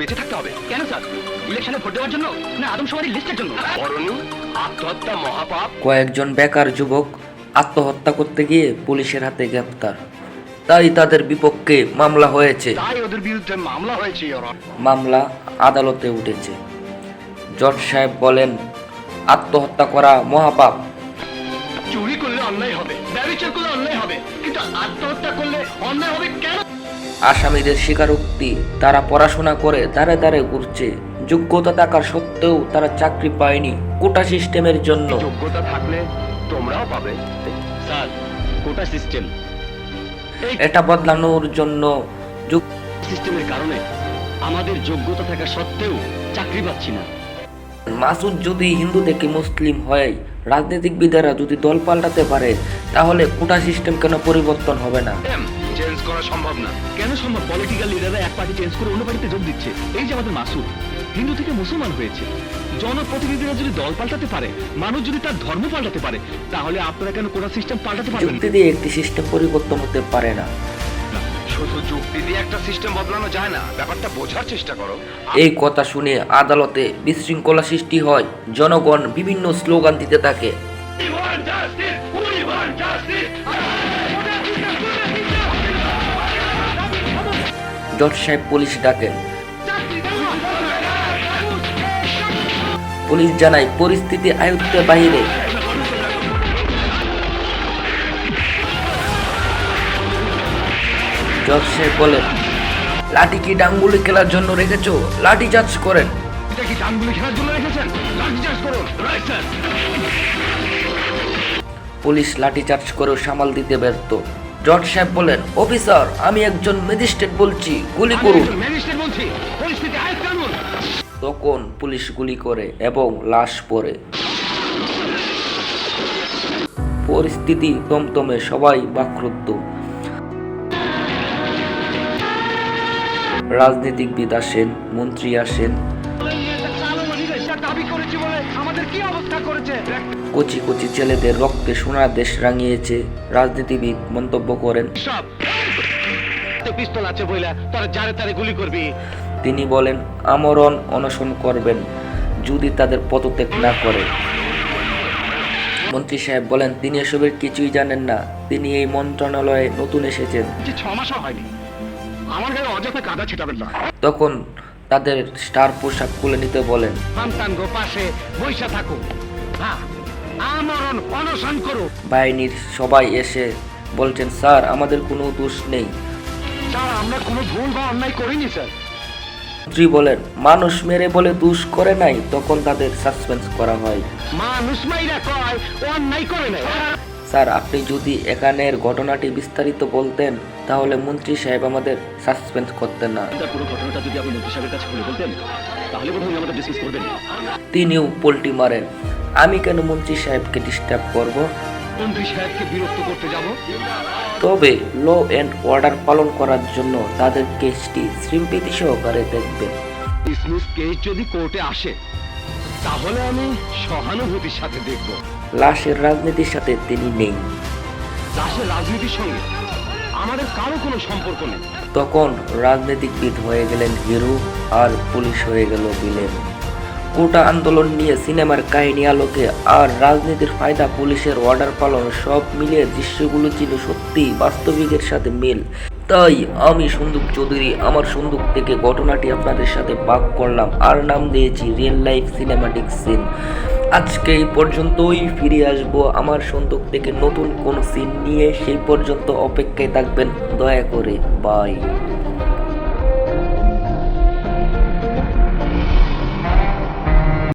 বেঁচে থাকতে হবে। কেন স্যার? ইলেকশনে ভোট দেওয়ার জন্য না আদমশুমারির লিস্টের জন্য? বরণী আত্মহত্যা মহাপাপ। কয়েকজন বেকার যুবক আত্মহত্যা করতে গিয়ে পুলিশের হাতে গ্রেপ্তার। তাই তাদের বিপক্ষে মামলা হয়েছে। তাই ওদের বিরুদ্ধে মামলা হয়েছে মামলা আদালতে উঠেছে। জজ সাহেব বলেন আত্মহত্যা করা মহাপাপ। অন্যায় হবে। ব্যবচার করলে অন্যায় হবে। কিন্তু আত্মহত্যা করলে অন্যায় হবে কেন? আসামিদের স্বীকারোক্তি তারা পড়াশোনা করে দাঁড়ে দাঁড়ে ঘুরছে। যোগ্যতা থাকার সত্ত্বেও তারা চাকরি পায়নি কোটা সিস্টেমের জন্য। যোগ্যতা থাকলে তোমরাও পাবে। Sir quota system. এটা বদলানোর জন্য সিস্টেমের কারণে আমাদের যোগ্যতা থাকা সত্ত্বেও চাকরি পাচ্ছি না। মাসুদ যদি হিন্দু থেকে মুসলিম হয় রাজনীতিবিদেরা যদি দল পাল্টাতে পারে তাহলে কোটা সিস্টেম কেন পরিবর্তন হবে না? চেঞ্জ করা সম্ভব না। কেন সম্ভব? পলিটিক্যাল লিডাররা এক পার্টি চেঞ্জ করে অন্য পার্টিতে যোগ দিচ্ছে। এই যে আমাদের মাসুদ হিন্দু থেকে মুসলমান হয়েছে। জনপ্রতিনিধিরা যদি দল পাল্টাতে পারে মানুষ যদি তার ধর্ম পাল্টাতে পারে তাহলে আপনারা কেন কোটা সিস্টেম পাল্টাতে পারবেন দিয়ে একটি সিস্টেম পরিবর্তন হতে পারে না। শুধু যুক্তি দিয়ে একটা সিস্টেম বদলানো যায় না। ব্যাপারটা বোঝার চেষ্টা করো। এই কথা শুনে আদালতে বিশৃঙ্খলা সৃষ্টি হয়। জনগণ বিভিন্ন স্লোগান দিতে থাকে। জজ সাহেব পুলিশ ডাকেন। পুলিশ জানায় পরিস্থিতি আয়ত্তের বাইরে। সাহেব বলেন লাঠি কি ডাঙ্গুলি খেলার জন্য রেখেছো? লাঠি চার্জ করেন। এটা কি ডানগুলি খেলার জন্য রেখেছেন? লাঠিচার্জ করুন। রাইট স্যার পুলিশ লাঠি চার্জ করেও সামাল দিতে ব্যর্থ। জজ সাহেব বলেন অফিসার আমি একজন ম্যাজিস্ট্রেট বলছি গুলি করুন। তখন পুলিশ গুলি করে এবং লাশ পড়ে। পরিস্থিতি তমতমে সবাই বাক্রুদ্ধ। রাজনীতিকবিদ আসেন, মন্ত্রী আসেন। কচি কচি ছেলেদের রক্তে সোনার দেশ রাঙিয়েছে রাজনীতিবিদ মন্তব্য করেন। তিনি বলেন, আমরণ অনশন করবেন যদি তাদের পদত্যাগ না করে। মন্ত্রী সাহেব বলেন, তিনি এসবের কিছুই জানেন না। তিনি এই মন্ত্রণালয়ে নতুন এসেছেন। ছ মাসও হয়নি। আমার গায়ে অযথা কাদা ছিটাবেন না। তখন তাদের স্টার পোশাক খুলে নিতে বলেন সন্তান গো পাশে বৈশা থাকো। হ্যাঁ আমরণ অনশন করো। বাহিনীর সবাই এসে বলছেন স্যার আমাদের কোনো দোষ নেই। স্যার আমরা কোনো ভুল বা অন্যায় করিনি স্যার। মন্ত্রী বলেন মানুষ মেরে বলে দোষ করে নাই। তখন তাদের সাসপেন্স করা হয়। মানুষ মাইরা কয় অন্যায় করে নাই। স্যার আপনি যদি এখানের ঘটনাটি বিস্তারিত বলতেন তাহলে মন্ত্রী সাহেব আমাদের সাসপেন্স করতেন না। তার পুরো ঘটনাটা যদি আপনি মন্ত্রী সাহেবের কাছে খুলে বলতেন তাহলে বোধহয় আমাদের ডিসমিস করবেন। তিনিও পোল্টি মারেন। আমি কেন মন্ত্রী সাহেবকে ডিস্টার্ব করব? মন্ত্রী সাহেবকে বিরক্ত করতে যাব? তবে ল অ্যান্ড অর্ডার পালন করার জন্য তাদের কেসটি শ্রীমপ্রীতি সহকারে দেখবেন। ডিসমিস কেস যদি কোর্টে আসে তাহলে আমি সহানুভূতির সাথে দেখব। লাশের রাজনীতির সাথে তিনি নেই। দেশের রাজনীতির সঙ্গে আমাদের কারও কোনো সম্পর্ক নেই। তখন রাজনীতিকবিদ হয়ে গেলেন হিরো আর পুলিশ হয়ে গেল বিলেন। কোটা আন্দোলন নিয়ে সিনেমার কাহিনী আলোকে আর রাজনীতির ফায়দা পুলিশের অর্ডার পালন সব মিলিয়ে দৃশ্যগুলো ছিল সত্যি বাস্তবিকের সাথে মিল। তাই আমি সন্দুক চৌধুরী আমার সন্দুক থেকে ঘটনাটি আপনাদের সাথে ভাগ করলাম। আর নাম দিয়েছি রিয়েল লাইফ সিনেমাটিক সিন। আজকে এই পর্যন্তই, ফিরে আসব আমার সন্দুক থেকে নতুন কোন সিন নিয়ে। সেই পর্যন্ত অপেক্ষায় থাকবেন, দয়া করে বাই